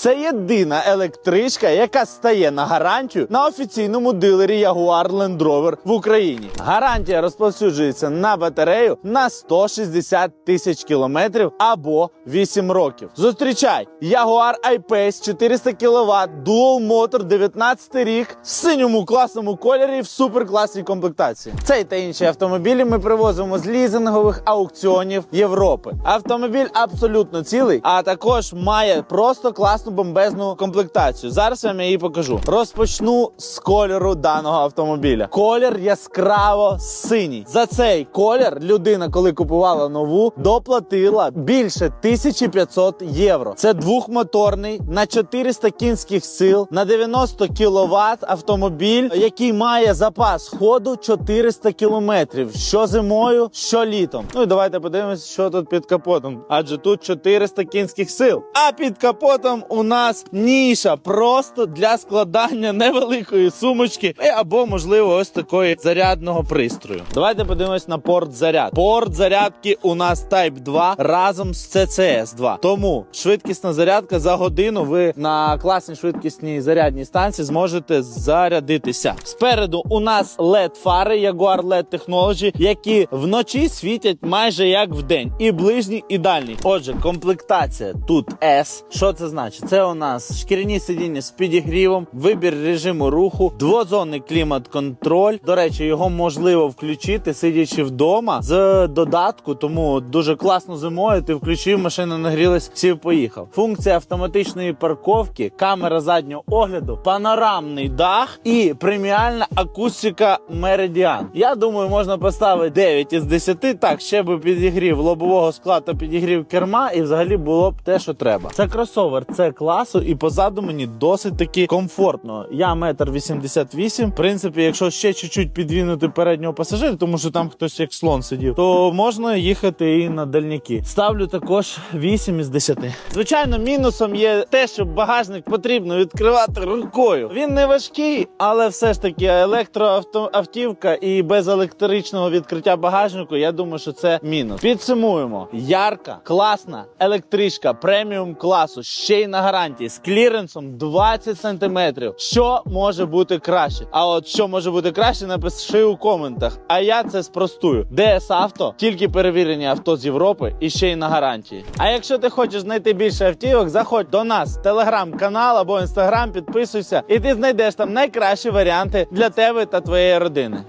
Це єдина електричка, яка стає на гарантію на офіційному дилері Jaguar Land Rover в Україні. Гарантія розповсюджується на батарею на 160 тисяч кілометрів або 8 років. Зустрічай Jaguar I-Pace 400 кВт, Dual Motor 19 рік в синьому класному кольорі в суперкласній комплектації. Цей та інші автомобілі ми привозимо з лізингових аукціонів Європи. Автомобіль абсолютно цілий, а також має просто класну бомбезну комплектацію. Зараз я вам її покажу. Розпочну з кольору даного автомобіля. Колір яскраво синій. За цей колір людина, коли купувала нову, доплатила більше 1500 євро. Це двохмоторний на 400 кінських сил на 90 кВт автомобіль, який має запас ходу 400 кілометрів. Що зимою, що літом. Ну і давайте подивимося, що тут під капотом. Адже тут 400 кінських сил. А під капотом у нас ніша просто для складання невеликої сумочки або, можливо, ось такої зарядного пристрою. Давайте подивимось на порт заряд. Порт зарядки у нас Type 2 разом з CCS 2. Тому швидкісна зарядка за годину ви на класній швидкісній зарядній станції зможете зарядитися. Спереду у нас LED фари Jaguar LED Technology, які вночі світять майже як вдень. І ближній, і дальній. Отже, комплектація тут S. Що це значить? Це у нас шкіряні сидіння з підігрівом, вибір режиму руху, двозонний клімат-контроль. До речі, його можливо включити, сидячи вдома з додатку, тому дуже класно зимою. Ти включив, машина нагрілась, сів, поїхав. Функція автоматичної парковки, камера заднього огляду, панорамний дах і преміальна акустика Meridian. Я думаю, можна поставити 9 із 10. Так, ще би підігрів лобового скла та підігрів керма, і взагалі було б те, що треба. Це кросовер, це класу, і позаду мені досить таки комфортно. Я метр 88. В принципі, якщо ще чуть-чуть підвінути переднього пасажира, тому що там хтось як слон сидів, то можна їхати і на дальняки. Ставлю також 8 із 10. Звичайно, мінусом є те, що багажник потрібно відкривати рукою. Він не важкий, але все ж таки електроавтівка і без електричного відкриття багажнику, я думаю, що це мінус. Підсумуємо: ярка, класна електричка преміум класу, ще й на гарантії з кліренсом 20 см. Що може бути краще? А от що може бути краще, напиши у коментах. А я це спростую. DS Авто, тільки перевірені авто з Європи і ще й на гарантії. А якщо ти хочеш знайти більше автівок, заходь до нас в телеграм-канал або інстаграм, підписуйся, і ти знайдеш там найкращі варіанти для тебе та твоєї родини.